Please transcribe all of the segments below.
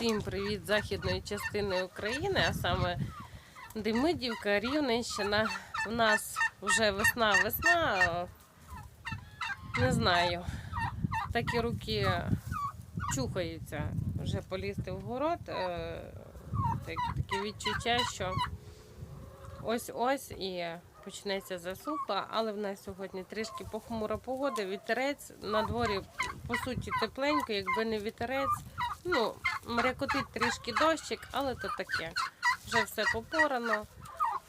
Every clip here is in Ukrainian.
Всім привіт західної частини України, а саме Демидівка, Рівненщина. У нас вже весна-весна. Не знаю. Такі руки чухаються вже полізти в город. Е, Таке відчуття, що ось-ось і почнеться засуха, але в нас сьогодні трішки похмура погода, вітерець. На дворі, по суті, тепленько, якби не вітерець. Ну, мрякотить трішки дощик, але то таке. Вже все попорано.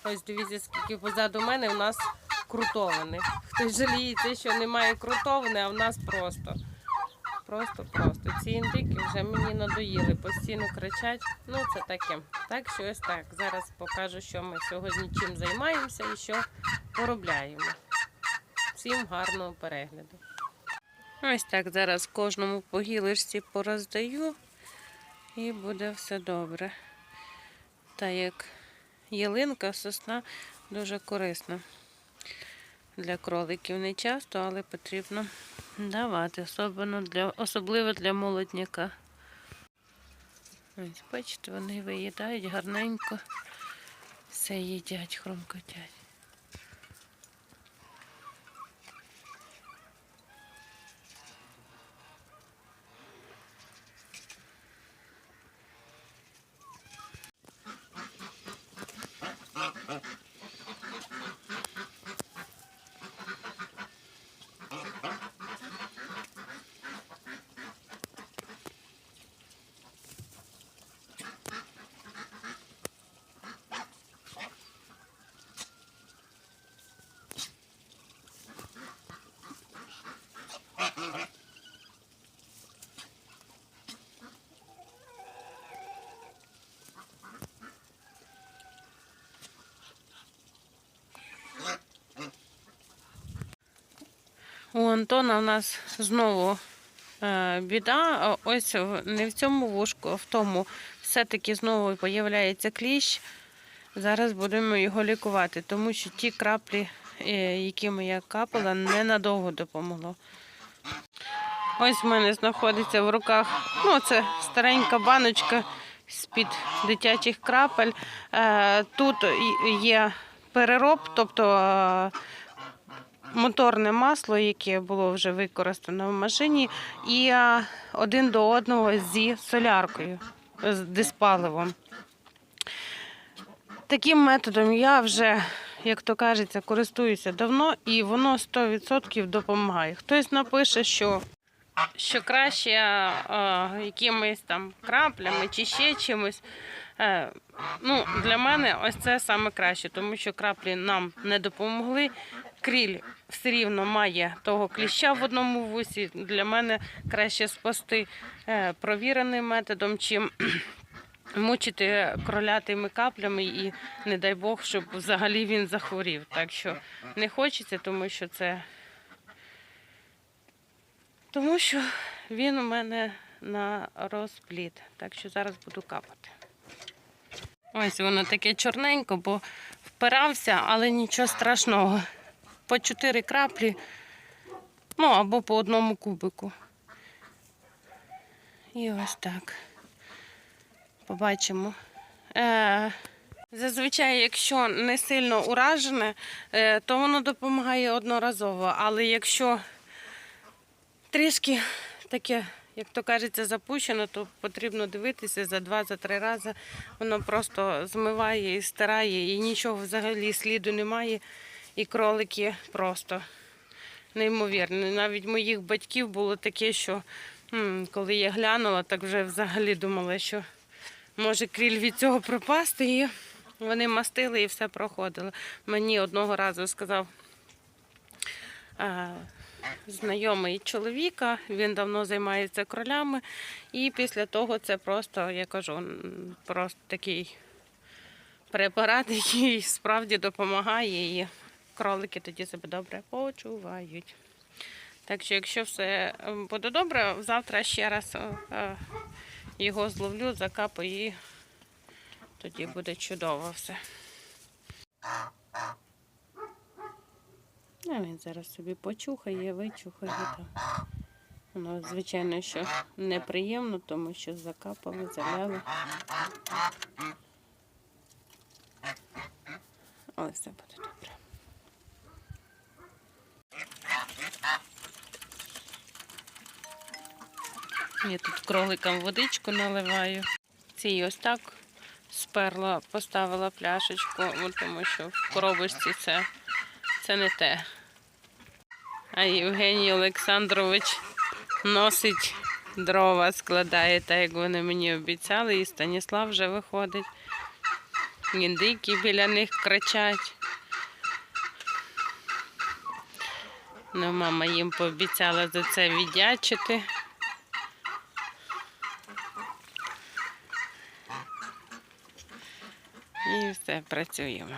Ось дивіться, скільки позаду мене в нас крутовини. Хтось жаліється, що немає крутовини, а в нас просто. Просто, просто. Ці індики вже мені надоїли, постійно кричать. Ну, це таке. Так що ось так. Зараз покажу, що ми сьогодні чим займаємося і що поробляємо. Всім гарного перегляду. Ось так зараз кожному по гілочці пороздаю і буде все добре. Та як ялинка, сосна дуже корисна. Для кроликів не часто, але потрібно давати, особливо для, особливо для молодняка. Ось, бачите, вони виїдають гарненько, все їдять, хромкотять. У Антона у нас знову е, біда. Ось не в цьому вушку, а в тому. Все-таки знову з'являється кліщ. Зараз будемо його лікувати, тому що ті краплі, е, якими я капала, ненадовго допомогло. Ось в мене знаходиться в руках, ну це старенька баночка з-під дитячих крапель. Е, Тут є перероб, тобто моторне масло, яке було вже використано в машині, і один до одного зі соляркою, з диспаливом. Таким методом я вже, як то кажеться, користуюся давно, і воно 100% допомагає. Хтось напише, що, що краще е, якимись там краплями чи ще чимось. Е, ну, для мене ось це саме краще, тому що краплі нам не допомогли. Кріль все рівно має того кліща в одному вусі. Для мене краще спасти е, провіреним методом, чим мучити кролятими каплями і не дай Бог, щоб взагалі він захворів. Так що не хочеться, тому що це. Тому що він у мене на розпліт. Так що зараз буду капати. Ось воно таке чорненько, бо впирався, але нічого страшного. По чотири краплі, ну або по одному кубику. І ось так. Побачимо. Е, зазвичай, якщо не сильно уражене, е, то воно допомагає одноразово. Але якщо трішки таке, як то кажеться, запущено, то потрібно дивитися за два-за три рази. Воно просто змиває і стирає, і нічого взагалі сліду немає. І кролики просто неймовірні. Навіть моїх батьків було таке, що коли я глянула, так вже взагалі думала, що може кріль від цього пропасти. І вони мастили і все проходило. Мені одного разу сказав знайомий чоловіка, він давно займається кролями, і після того це просто, я кажу, просто такий препарат, який справді допомагає, і кролики тоді себе добре почувають. Так що, якщо все е, буде добре, завтра ще раз е, е, його зловлю, закапаю і тоді буде чудово все. А він зараз собі почухає, вичухає. Воно, звичайно, що неприємно, тому що закапали, заляли. Але все буде добре. Я тут кроликам водичку наливаю. Цій ось так сперла, поставила пляшечку, ну, тому що в коробочці це, це не те. А Євгеній Олександрович носить дрова, складає, так як вони мені обіцяли, і Станіслав вже виходить. Індики біля них кричать. Ну, мама їм пообіцяла за це віддячити. І працюємо.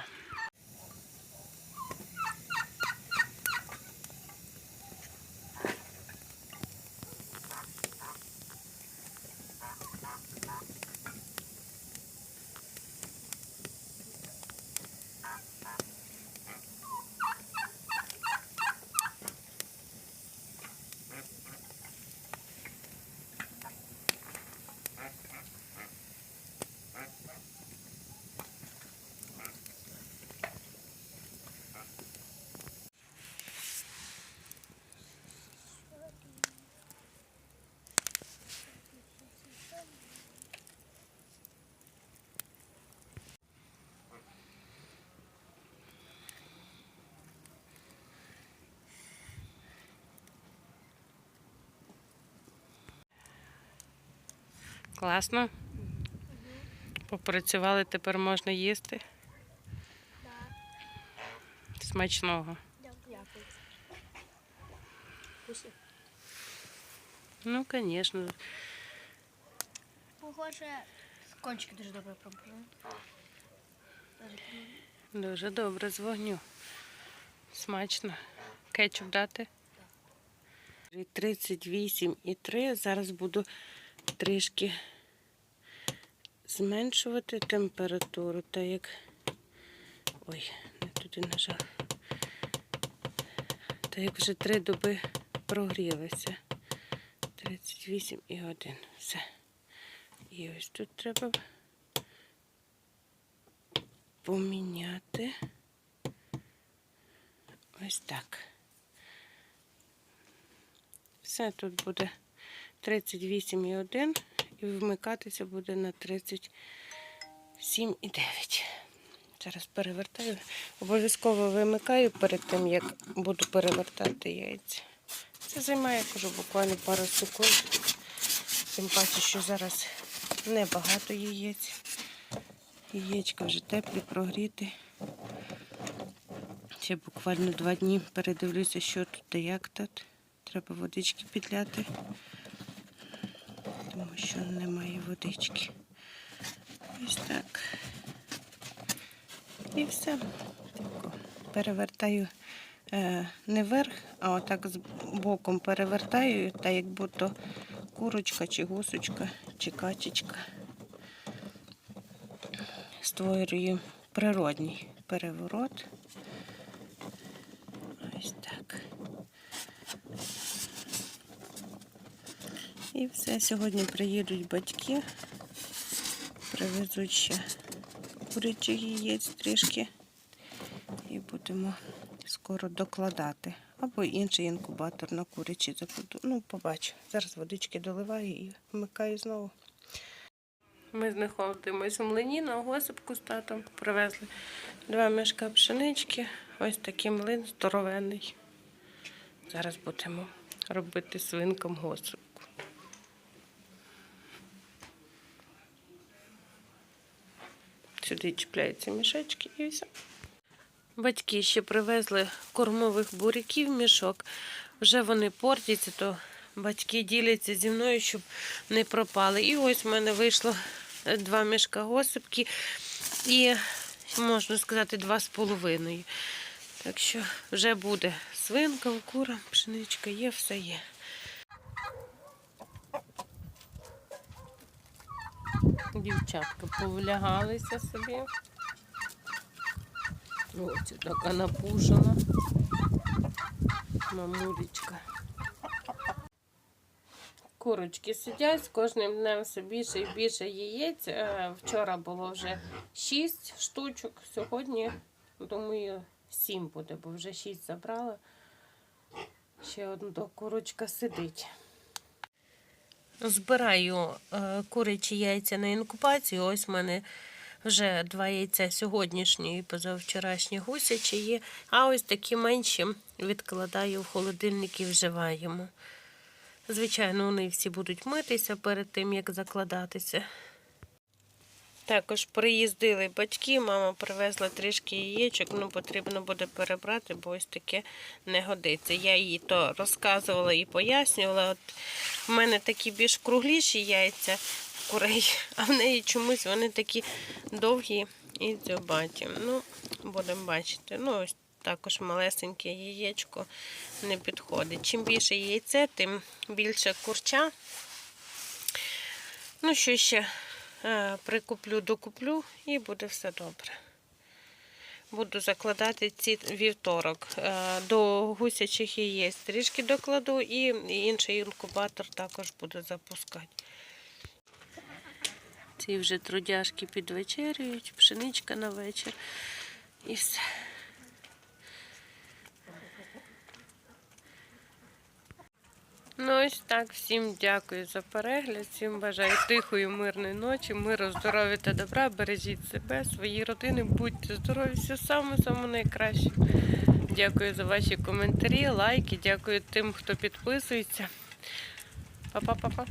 Класно. Попрацювали, тепер можна їсти. Смачного. Дякую. Ну, звісно. Похоже, кончики дуже добре пробували. Дуже добре з вогню. Смачно. Кетчуп дати? 38,3. Зараз буду трішки зменшувати температуру, так як. Ой, не туди нажав. Так як вже три доби прогрілися. 38,1. Все. І ось тут треба поміняти. Ось так. Все тут буде 38,1 і вмикатися буде на 37,9. Зараз перевертаю. Обов'язково вимикаю перед тим, як буду перевертати яйця. Це займає, кажу, буквально пару секунд. Тим паче, що зараз небагато яєць. Яєчка вже теплі, прогріті. Ще буквально два дні передивлюся, що тут та як тут. Треба водички підляти, тому що немає водички. Ось так. І все. Перевертаю е, не вверх, а отак з боком перевертаю, так як будто курочка чи гусочка, чи качечка. Створюю природній переворот. Ось так. І все. Сьогодні приїдуть батьки, привезуть ще курячих яєць трішки. І будемо скоро докладати. Або інший інкубатор на курячі закладу. Ну, побачу. Зараз водички доливаю і вмикаю знову. Ми знаходимося в млині на госипку з татом. Привезли два мішка пшенички. Ось такий млин здоровенний. Зараз будемо робити свинкам госипку. Сюди чіпляються мішечки і все. Батьки ще привезли кормових буряків мішок. Вже вони портяться, то батьки діляться зі мною, щоб не пропали. І ось в мене вийшло е, два мішка госипки і, можна сказати, два з половиною. Так що вже буде свинка, кура, пшеничка є, все є. Дівчатка повлягалися собі. Ось така напушена. Мамулечка. Курочки сидять, з кожним днем все більше і більше яєць. Е, Вчора було вже 6 штучок, сьогодні, думаю, 7 буде, бо вже 6 забрала. Ще одна курочка сидить. Збираю е, курячі яйця на інкубацію. Ось в мене вже два яйця сьогоднішні і позавчорашні гусячі є. А ось такі менші відкладаю в холодильник і вживаємо. Звичайно, вони всі будуть митися перед тим, як закладатися. Також приїздили батьки, мама привезла трішки яєчок, ну потрібно буде перебрати, бо ось таке не годиться. Я їй то розказувала і пояснювала. От в мене такі більш кругліші яйця курей, а в неї чомусь вони такі довгі і дзьобаті. Ну, будемо бачити. Ну, ось також малесеньке яєчко не підходить. Чим більше яйце, тим більше курча. Ну, що ще прикуплю, докуплю і буде все добре. Буду закладати ці вівторок. Е, До гусячих яєць трішки докладу і інший інкубатор також буду запускати. Ці вже трудяшки підвечерюють, пшеничка на вечір і все. Ну ось так. Всім дякую за перегляд. Всім бажаю тихої, мирної ночі, миру, здоров'я та добра. Бережіть себе, свої родини, будьте здорові, все саме саме найкраще. Дякую за ваші коментарі, лайки. Дякую тим, хто підписується. Па-па-па-па.